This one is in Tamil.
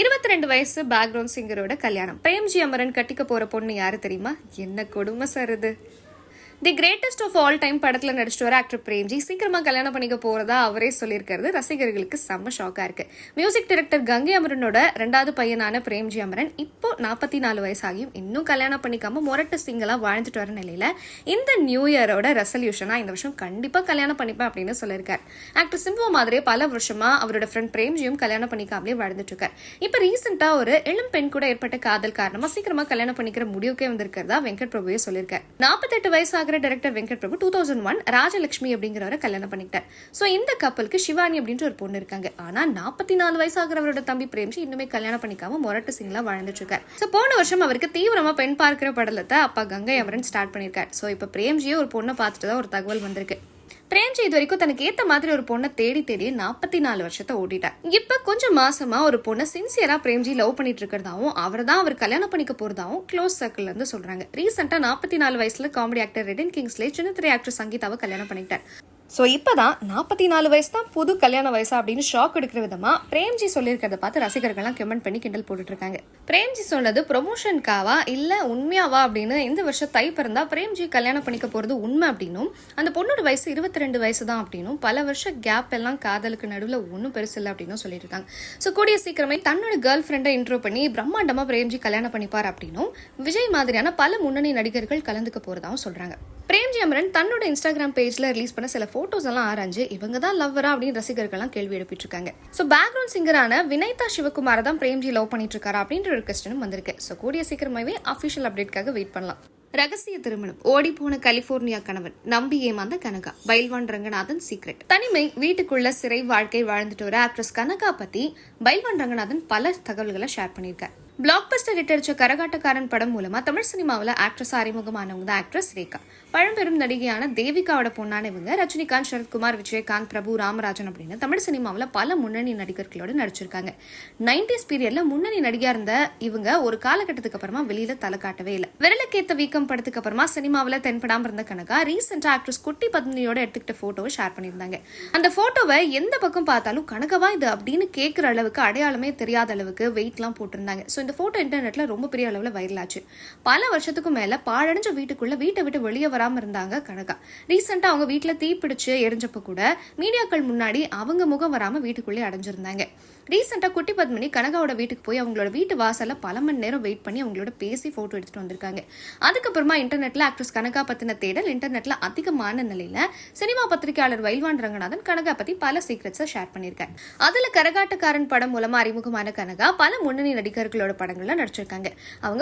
இருபத்தி ரெண்டு வயசு பேக்ரவுண்ட் சிங்கரோட கல்யாணம். பிரேம்ஜி அமரன் கட்டிக்க போற பொண்ணு யாரு தெரியுமா? என்ன கொடுமை சார் இது? The greatest of all time படத்துல நடிச்சிட்டு வர ஆக்டர் பிரேம்ஜி சீக்கிரமா கல்யாணம் பண்ணிக்க போகிறதா அவரே சொல்லியிருக்கிறது ரசிகர்களுக்கு செம்ம ஷாக்காக இருக்கு. மியூசிக் டைரக்டர் கங்கை அமரனோட ரெண்டாவது பையனான பிரேம்ஜி அமரன் இப்போ நாற்பத்தி நாலு வயசாகியும் இன்னும் கல்யாணம் பண்ணிக்காம முரட்டு சிங்கலாக வாழ்ந்துட்டு வர நிலையில இந்த நியூ இயரோட ரெசல்யூஷனாக இந்த வருஷம் கண்டிப்பா கல்யாணம் பண்ணிப்பேன் அப்படின்னு சொல்லியிருக்காரு. ஆக்டர் சிம்பு மாதிரியே பல வருஷமா அவரோட ஃப்ரெண்ட் பிரேம்ஜியும் கல்யாணம் பண்ணிக்காமலே வாழ்ந்துட்டு இருக்காரு. இப்ப ரீசெண்டா ஒரு இளம் பெண் கூட ஏற்பட்ட காதல் காரணமா சீக்கிரமா கல்யாணம் பண்ணிக்கிற முடிவுக்கே வந்திருக்கிறதா வெங்கட் பிரபுவே சொல்லியிருக்கார் நாற்பத்தெட்டு வயசாகிற director Venkat Prabhu two thousand one Rajalakshmi அப்படிங்கிறவரை கல்யாணம் பண்ணிக்கிட்டார். ஸோ இந்த கப்பலுக்கு சிவானி அப்படின்ற ஒரு பொண்ணு இருக்காங்க. ஆனா நாற்பத்தி நாலு வயசாகிறவரோட தம்பி பிரேம்ஜி இன்னுமே கல்யாணம் பண்ணிக்காம மொரட்டு சிங்லாம் வாழ்ந்துட்டு இருக்காரு சோ போன வருஷம் அவருக்கு தீவிரமா பெண் பார்க்கிற படலத்தை அப்பா கங்கை அமரன் ஸ்டார்ட் பண்ணியிருக்காரு. சோ இப்ப பிரேம்ஜியே ஒரு பொண்ணை பார்த்துட்டு தான் ஒரு தகவல் வந்திருக்கு. பிரேம்ஜி இது வரைக்கும் தனக்கு ஏத்த மாதிரி ஒரு பொண்ணை தேடி தேடி நாற்பத்தி நாலு வருஷத்தை ஓட்டிட்டார் இப்ப கொஞ்சம் மாசமா ஒரு பொண்ணை சின்சியரா பிரேம்ஜி லவ் பண்ணிட்டு இருக்கிறதாவும் அவர் தான் அவர் கல்யாணம் பண்ணிக்க போறதாவும் க்ளோஸ் சர்க்கிள் இருந்து சொல்றாங்க. ரீசெண்டா நாற்பத்தி நாலு வயசுல காமெடி ஆக்டர் ரெடின் கிங்ஸ்லே சின்ன திரை ஆக்டர் சங்கீதாவை கல்யாணம் பண்ணிட்டார். ஸோ இப்போதான் நாற்பத்தி நாலு வயசு தான் புது கல்யாண வயசா அப்படின்னு ஷாக் எடுக்கிற விதமாக பிரேம்ஜி சொல்லியிருக்கிறத பார்த்து ரசிகர்கள்லாம் கமெண்ட் பண்ணி கிண்டல் போட்டுட்ருக்காங்க. பிரேம்ஜி சொன்னது ப்ரொமோஷனுக்காவா இல்லை உண்மையாவா அப்படின்னு இந்த வருஷம் தை பிறந்தா பிரேம்ஜி கல்யாணம் பண்ணிக்க போகிறது உண்மை அப்படின்னும் அந்த பொண்ணோட வயசு இருபத்தி ரெண்டு வயசு தான் அப்படின்னும் பல வருஷ கேப் எல்லாம் காதலுக்கு நடுவில் ஒன்றும் பெருசு இல்லை அப்படின்னு சொல்லிட்டு இருக்காங்க ஸோ கூடிய சீக்கிரமே தன்னோட கேர்ள் ஃப்ரெண்டை இன்ட்ரோ பண்ணி பிரம்மாண்டமாக பிரேம்ஜி கல்யாணம் பண்ணிப்பார் அப்படின்னும் விஜய் மாதிரியான பல முன்னணி நடிகர்கள் கலந்துக்க போகிறதாகவும் சொல்கிறாங்க பிரேம்ஜி அமரன் தன்னோட இன்ஸ்டாகிராம் பேஜில் ரிலீஸ் பண்ண சில போட்டோஸ் எல்லாம் ஆராய்ஞ்சு இவங்க தான் லவ்வரா அப்படின்னு ரசிகர்கள்லாம் கேள்வி எழுப்பிட்டு இருக்காங்க ஸோ பேக்ரவுண்ட் சிங்கரான வினைதா சிவகுமார் தான் பிரேம்ஜி லவ் பண்ணிட்டு இருக்காரு அப்படின்ற ஒரு கொஸ்டினும் வந்திருக்கு. ஸோ கூடிய சீக்கிரமாவே அஃபிஷியல் அப்டேட்காக வெயிட் பண்ணலாம். ரகசிய திருமணம். ஓடிப்போன கலிபோர்னியா கணவன். நம்பி ஏமாந்த கனகா. பைல்வான் ரங்கநாதன் சீக்ரெட் தனிமை வீட்டுக்குள்ள சிறை வாழ்க்கை வாழ்ந்துட்டு வர ஆக்ட்ரஸ் கனகா பத்தி பைல்வான் ரங்கநாதன் பல தகவல்களை ஷேர் பண்ணியிருக்காரு. பிளாக் பஸ்டர் ஹிட் அடிச்ச கரகாட்டக்காரன் படம் மூலமாக தமிழ் சினிமாவில் ஆக்ட்ரஸ் அறிமுகமானவங்க தான் ஆக்ட்ரஸ் ரேகா. பழம்பெரும் நடிகையான தேவிகாவோட பொண்ணான இவங்க ரஜினிகாந்த் சரத்குமார் விஜயகாந்த் பிரபு ராமராஜன் அப்படின்னு தமிழ் சினிமாவில் பல முன்னணி நடிகர்களோட நடிச்சிருக்காங்க. நைன்டிஸ் பீரியடில் முன்னணி நடிகா இருந்த இவங்க ஒரு காலகட்டத்துக்கு அப்புறமா வெளியில் தலை காட்டவே இல்லை. விரலுக்கேத்த வீக்கம் படத்துக்கு அப்புறமா சினிமாவில் தென்படாமல் இருந்த கணக்கா ரீசெண்டாக ஆக்ட்ரஸ் குட்டி பத்மினியோட எடுத்துக்கிட்ட ஃபோட்டோவை ஷேர் பண்ணியிருந்தாங்க. அந்த ஃபோட்டோவை எந்த பக்கம் பார்த்தாலும் கனகவா இது அப்படின்னு கேட்குற அளவுக்கு அடையாளமே தெரியாத அளவுக்கு வெயிட்லாம் போட்டிருந்தாங்க. ஸோ இந்த போட்டோ இன்டர்நெட்டில் ரொம்ப பெரிய அளவில் வைரல் ஆச்சு. பல வருஷத்துக்கு மேல பாழடைஞ்ச வீட்டுக்குள்ள வீட்டை விட்டு வெளியே வராமல் இருந்தாங்க கனகா. ரீசெண்டாக அவங்க வீட்டில் தீ எரிஞ்சப்போ கூட மீடியாக்கள் முன்னாடி அவங்க முகம் வராம வீட்டுக்குள்ளே அடைஞ்சிருந்தாங்க. ரீசெண்டாக குட்டி பத்மினி கனகாவோட வீட்டுக்கு போய் அவங்களோட வீட்டு வாசலில் பல மணி நேரம் வெயிட் பண்ணி அவங்களோட பேசி போட்டோ எடுத்துட்டு வந்திருக்காங்க. அதுக்கப்புறமா இன்டர்நெட்ல ஆக்ட்ரஸ் கனகா பற்றின தேடல் இன்டர்நெட்ல அதிகமான நிலையில சினிமா பத்திரிகையாளர் வைல்வான் ரங்கநாதன் கனகா பற்றி பல சீக்ரெட்ஸை ஷேர் பண்ணியிருக்காரு. அதுல கரகாட்டக்காரன் படம் மூலமாக அறிமுகமான கனகா பல முன்னணி நடிகர்களோட படங்கள்லாம் நடிச்சிருக்காங்க. அவங்க